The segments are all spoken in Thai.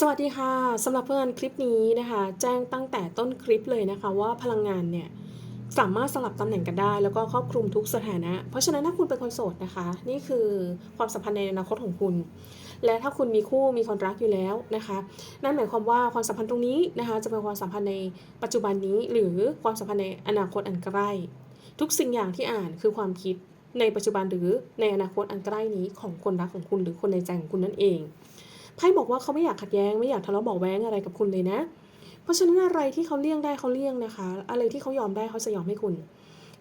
สวัสดีค่ะสำหรับเพื่อนคลิปนี้นะคะ แจ้งตั้งแต่ต้นคลิปเลยนะคะ ว่าพลังงานเนี่ยสามารถสลับตำแหน่งกันได้ แล้วก็ครอบคลุมทุกสถานะ เพราะฉะนั้นถ้าคุณเป็นคนโสดนะคะ นี่คือความสัมพันธ์ในอนาคตของคุณ และถ้าคุณมีคู่มีคนรักอยู่แล้วนะคะ นั่นหมายความว่าความสัมพันธ์ตรงนี้นะคะ จะเป็นความสัมพันธ์ในปัจจุบันนี้ หรือความสัมพันธ์ในอนาคตอันใกล้ทุกสิ่งอย่างที่อ่านคือความคิดในปัจจุบันหรือในอนาคตอันใกล้นี้ของคนรักของคุณหรือคนในใจของคุณนั่นเอง ไพ่บอกว่าเขาไม่อยากขัดแย้งไม่อยากทะเลาะเบาะแว้งอะไรกับคุณเลยนะ เพราะฉะนั้นอะไรที่เขาเลี่ยงได้เขาเลี่ยงนะคะ อะไรที่เขายอมได้เขาจะยอมให้คุณ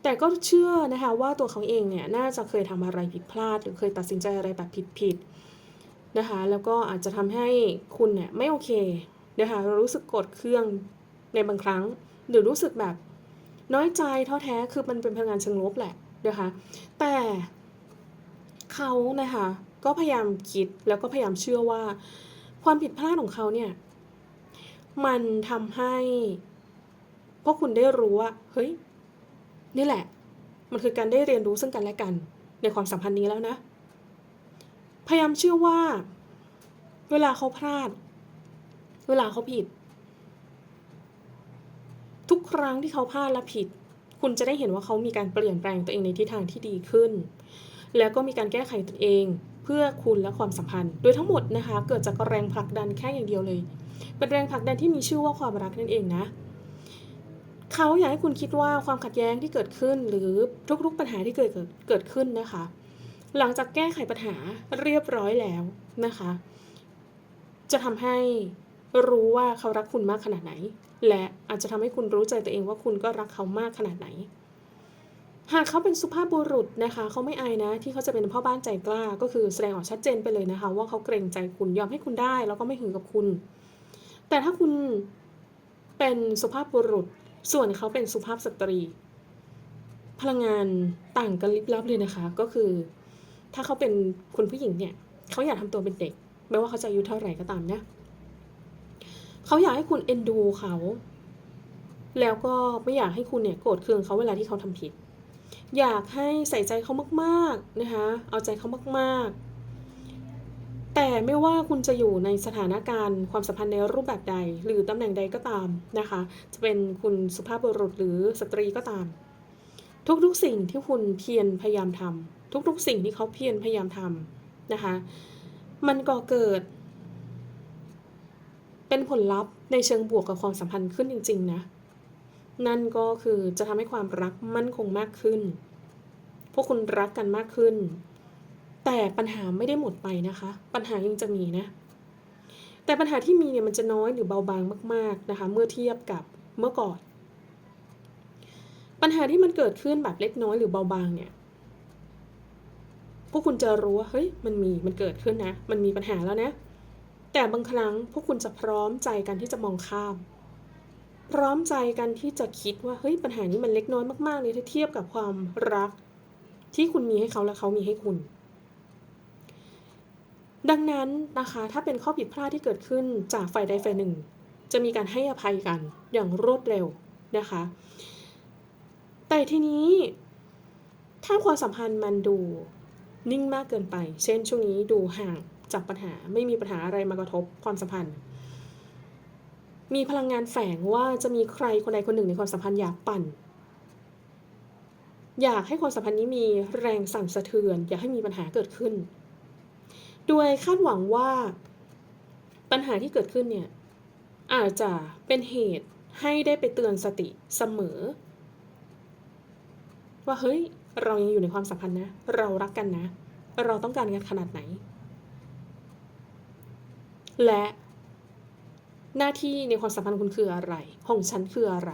แต่ก็เชื่อนะคะว่าตัวเขาเองเนี่ยน่าจะเคยทำอะไรผิดพลาด หรือเคยตัดสินใจอะไรแบบผิดๆนะคะ แล้วก็อาจจะทำให้คุณเนี่ยไม่โอเคนะคะรู้สึกกรธเครื่องในบางครั้ง หรือรู้สึกแบบน้อยใจท้อแท้คือมันเป็นพลังงานเชิงลบแหละนะคะ แต่ เขานะคะก็พยายามคิดแล้วก็พยายามเชื่อว่า ความผิดพลาดของเขาเนี่ย มันทำให้พวกคุณได้รู้ว่าเฮ้ยนี่แหละ มันคือการได้เรียนรู้ซึ่งกันและกัน ในความสัมพันธ์นี้แล้วนะ พยายามเชื่อว่า เวลาเขาพลาด เวลาเขาผิด ทุกครั้งที่เขาพลาดและผิด คุณจะได้เห็นว่าเขามีการเปลี่ยนแปลงตัวเองในทิศทางที่ดีขึ้น แล้วก็มีการแก้ไขตัวเอง เพื่อคุณและความสัมพันธ์ โดยทั้งหมดนะคะ เกิดจากแรงผลักดันแค่อย่างเดียวเลย เป็นแรงผลักดันที่มีชื่อว่าความรักนั่นเองนะเขาอยากให้คุณคิดว่าความขัดแย้งที่เกิดขึ้นหรือทุกๆปัญหาที่เกิดเกิดขึ้นนะคะ หลังจากแก้ไขปัญหาเรียบร้อยแล้วนะคะ จะทำให้รู้ว่าเขารักคุณมากขนาดไหน และอาจจะทำให้คุณรู้ใจตัวเองว่าคุณก็รักเขามากขนาดไหน หากเขาเป็นสุภาพบุรุษนะคะเขาไม่อายนะ ที่เขาจะเป็นพ่อบ้านใจกล้า ก็คือแสดงออกชัดเจนไปเลยนะคะ ว่าเขาเกรงใจคุณยอมให้คุณได้ แล้วก็ไม่หึงกับคุณ แต่ถ้าคุณเป็นสุภาพบุรุษ ส่วนเขาเป็นสุภาพสตรี พลังงานต่างกันลิบลับเลยนะคะ ก็คือ ถ้าเขาเป็นคุณผู้หญิงเนี่ยเขาอยากทำตัวเป็นเด็ก ไม่ว่าเขาจะอายุเท่าไหร่ก็ตามนะเขาอยากให้คุณเอ็นดูเขา แล้วก็ไม่อยากให้คุณเนี่ยโกรธเคืองเขาเวลาที่เขาทำผิด อยากให้ใส่ใจเขามากๆนะคะ เอาใจเขามากๆ แต่ไม่ว่าคุณจะอยู่ในสถานการณ์ ความสัมพันธ์ในรูปแบบใด หรือตำแหน่งใดก็ตามนะคะ จะเป็นคุณสุภาพบุรุษหรือสตรีก็ตาม ทุกๆสิ่งที่คุณเพียรพยายามทำทุกๆ สิ่งที่เขาเพียรพยายามทำนะคะ มันก่อเกิด เป็นผลลัพธ์ในเชิงบวกกับความสัมพันธ์ขึ้นจริง ๆ นะ นั่นก็คือจะทำให้ความรักมั่นคงมากขึ้น พวกคุณรักกันมากขึ้น แต่ปัญหาไม่ได้หมดไปนะคะ ปัญหายังจะมีนะ แต่ปัญหาที่มีเนี่ยมันจะน้อยหรือเบาบางมาก ๆนะคะ เมื่อเทียบกับเมื่อก่อน ปัญหาที่มันเกิดขึ้นแบบเล็กน้อยหรือเบาบางเนี่ยพวกคุณจะรู้ว่าเฮ้ยมันมีมันเกิดขึ้นนะ มันมีปัญหาแล้วนะ แต่บางครั้งพวกคุณจะพร้อมใจกันที่จะมองข้าม พร้อมใจกันที่จะคิดว่าเฮ้ยปัญหานี้มันเล็กน้อยมากๆเลยถ้าเทียบกับความรัก ที่คุณมีให้เขาและเขามีให้คุณ ดังนั้นนะคะถ้าเป็นข้อผิดพลาดที่เกิดขึ้นจากฝ่ายใดฝ่ายหนึ่ง จะมีการให้อภัยกันอย่างรวดเร็วนะคะ แต่ทีนี้ถ้าความสัมพันธ์มันดูนิ่งมากเกินไป เช่นช่วงนี้ดูห่างจากปัญหาไม่มีปัญหาอะไรมากระทบความสัมพันธ์ มีพลังงานแฝงว่าจะมีใครคนใดคนหนึ่งในความสัมพันธ์อยากปั่น อยากให้ความสัมพันธ์นี้มีแรงสั่นสะเทือน อยากให้มีปัญหาเกิดขึ้น โดยคาดหวังว่าปัญหาที่เกิดขึ้นเนี่ยอาจจะเป็นเหตุให้ได้ไปเตือนสติเสมอ ว่าเฮ้ยเรายังอยู่ในความสัมพันธ์นะ เรารักกันนะ เราต้องการกันขนาดไหน และ หน้าที่ในความสัมพันธ์คุณคืออะไร ของฉันคืออะไร